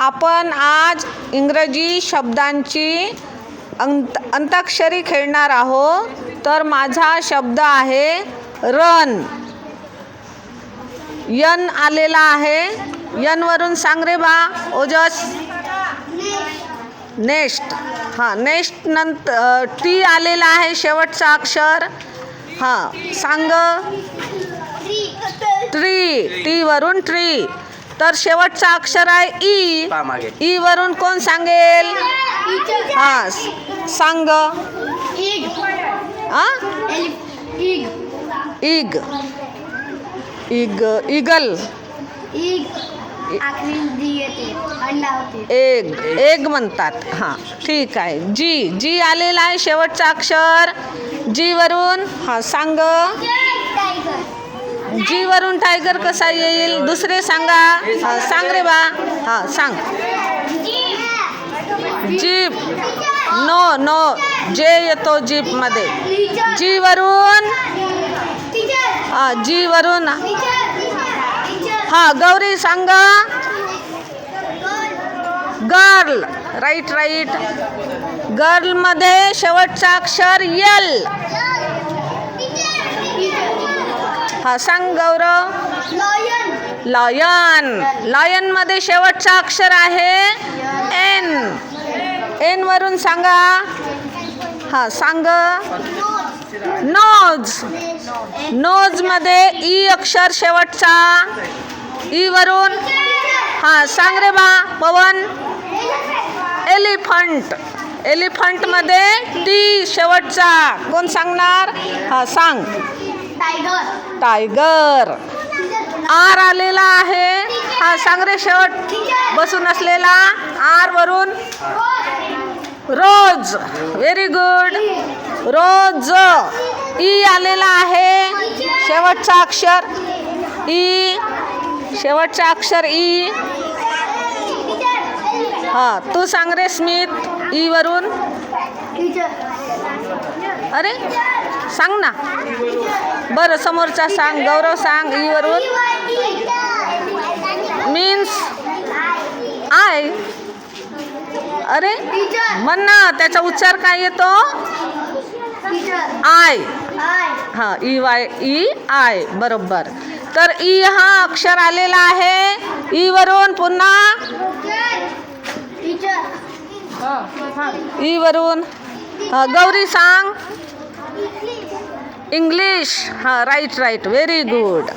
आपण आज इंग्रजी शब्दांची अंत अंताक्षरी खेळणार आहोत. तर माझा शब्द आहे रन. यन आलेला आहे. यनवरून सांग रे बा ओजस. नेक्स्ट. हां नेक्स्ट नंतर टी आलेला आहे शेवटचा अक्षर. हां सांग. ट्री. टी वरून ट्री. तर शेवटचा अक्षर आहे ई. मागे ई वरून कोण सांगेल? हा सांग. हा इग इग इगल एग. एग म्हणतात. हां ठीक आहे. जी जी आलेला आहे शेवटचा अक्षर. जी वरून हां सांग. जी वरून टायगर कसा येईल? दुसरे सांगा. सांग रे बा. हां सांग. जीप. नो नो जे येतो जीपमध्ये. जी वरून हा जी वरून हां गौरी सांग. गर्ल राईट राईट गर्लमध्ये शेवटचा अक्षर यल हा सांग गौरव. लॉयन लॉयनमध्ये शेवटचा अक्षर आहे एन एन वरून सांगा. हा सांग. नोज नोजमध्ये ई अक्षर शेवटचा. ई वरून. हा सांग रे बा पवन. एलिफंट एलिफंटमध्ये टी शेवटचा. कोण सांगणार? हा सांग. टायगर. आर आलेला आहे. हा सांग रे शेवट. बसून असलेला आर वरून. Rose. Very good rose. E आलेला आहे. शेवटचा अक्षर. ई. शेवटचा अक्षर ई. हा तू सांग रे स्मित. ई वरून. अरे सांग ना. बरं समोरचा सांग गौरव सांग ई वरून मीन्स आय अरे म्हण ना त्याचा उच्चार काय येतो? आय हां ई वाय ई आय बरोबर. तर ई हा अक्षर आलेला आहे. ई वरून पुन्हा. ई वरून गौरी सांग. इंग्लिश हां राईट राईट व्हेरी गुड